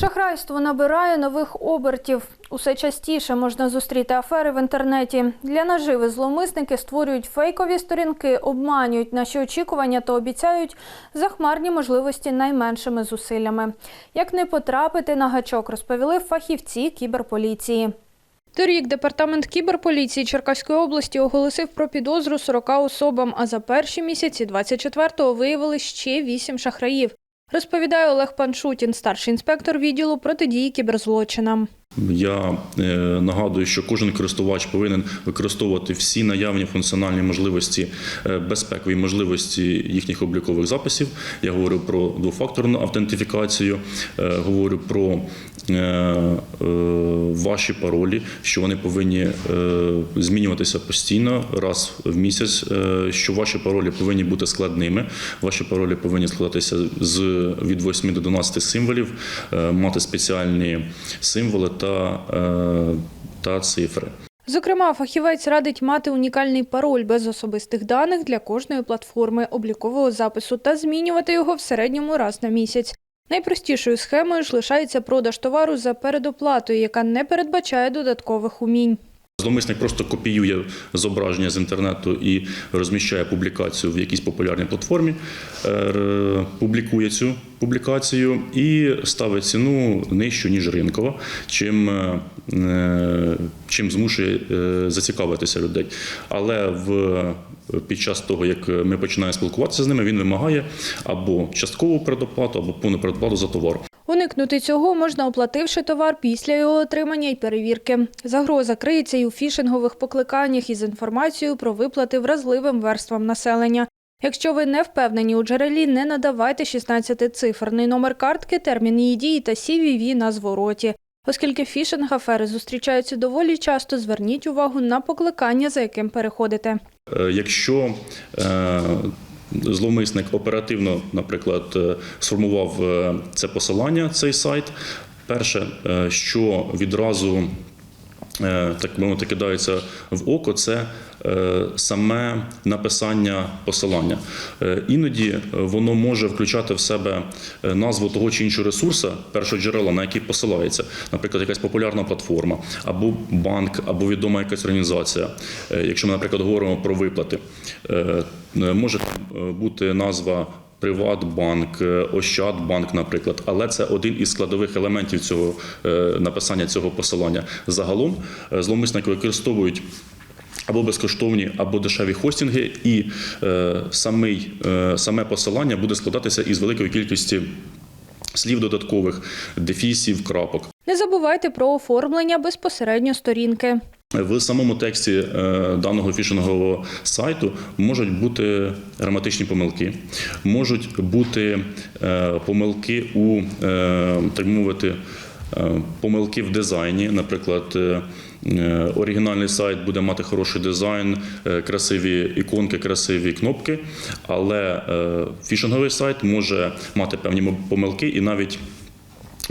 Шахрайство набирає нових обертів. Усе частіше можна зустріти афери в інтернеті. Для наживи зловмисники створюють фейкові сторінки, обманюють наші очікування та обіцяють захмарні можливості найменшими зусиллями. Як не потрапити на гачок, розповіли фахівці кіберполіції. Торік департамент кіберполіції Черкаської області оголосив про підозру 40 особам, а за перші місяці 24-го виявили ще 8 шахраїв. Розповідає Олег Паншутін, старший інспектор відділу протидії кіберзлочинам. Я е, нагадую, що кожен користувач повинен використовувати всі наявні функціональні можливості, е, безпекові можливості їхніх облікових записів. Я говорю про двофакторну автентифікацію, е, говорю про ваші паролі, що вони повинні змінюватися постійно раз в місяць, що ваші паролі повинні бути складними. Ваші паролі повинні складатися з від 8 до 12 символів, мати спеціальні символи та, е, та цифри. Зокрема, фахівець радить мати унікальний пароль без особистих даних для кожної платформи облікового запису та змінювати його в середньому раз на місяць. Найпростішою схемою ж лишається продаж товару за передоплатою, яка не передбачає додаткових умінь. Зловмисник просто копіює зображення з інтернету і розміщає публікацію в якійсь популярній платформі, е, публікує цю публікацію і ставить ціну нижчу, ніж ринкова, чим, е, е, чим змушує зацікавитися людей. Але в, під час того, як ми починаємо спілкуватися з ними, він вимагає або часткову передоплату, або повну передоплату за товар. Уникнути цього можна, оплативши товар після його отримання і перевірки. Загроза криється і у фішингових покликаннях із інформацією про виплати вразливим верствам населення. Якщо ви не впевнені у джерелі, не надавайте 16-циферний номер картки, термін її дії та CVV на звороті. Оскільки фішинг-афери зустрічаються доволі часто, зверніть увагу на покликання, за яким переходите. Е, Якщо е, зловмисник оперативно, наприклад, е, сформував е, це посилання, цей сайт, перше, е, що відразу так мовити, кидається в око, це саме написання посилання. Е, Іноді е, воно може включати в себе е, назву того чи іншого ресурсу, першого джерела, на який посилається, наприклад, якась популярна платформа, або банк, або відома якась організація. Е, Якщо ми, наприклад, говоримо про виплати, е, е, може е, бути назва. Приватбанк, е, Ощадбанк, наприклад, але це один із складових елементів цього е, написання цього посилання. Загалом е, зловмисники використовують або безкоштовні, або дешеві хостинги, і е, самий, е, саме посилання буде складатися із великої кількості слів додаткових, дефісів, крапок. Не забувайте про оформлення безпосередньо сторінки. В самому тексті е, даного фішингового сайту можуть бути граматичні помилки, можуть бути е, помилки у е, так мовити. Помилки в дизайні, наприклад, оригінальний сайт буде мати хороший дизайн, е, красиві іконки, красиві кнопки, але е, фішинговий сайт може мати певні помилки і навіть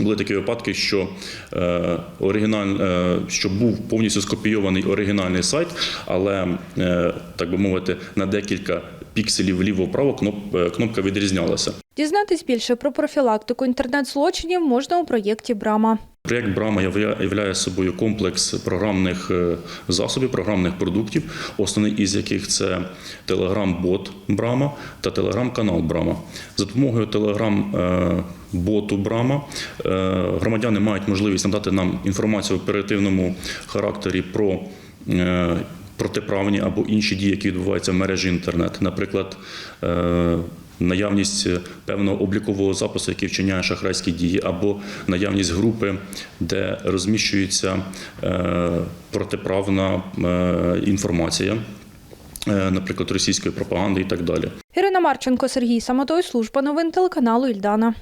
були такі випадки, що е, оригіналь, е, що був повністю скопійований оригінальний сайт, але е, так би мовити, на декілька пікселів вліво-вправо кноп, е, кнопка відрізнялася. Дізнатись більше про профілактику інтернет-злочинів можна у проєкті Брама. Проєкт Брама являє собою комплекс програмних е, засобів, програмних продуктів, основний із яких це Telegram-бот Брама та Telegram-канал Брама. За допомогою Telegram-боту Брама е, громадяни мають можливість надати нам інформацію в оперативному характері про е, протиправні або інші дії, які відбуваються в мережі інтернет. Наприклад, наявність певного облікового запису, який вчиняє шахрайські дії, або наявність групи, де розміщується е, протиправна е, інформація, е, наприклад, російської пропаганди і так далі. Ірина Марченко, Сергій Самотой, служба новин телеканалу Ільдана.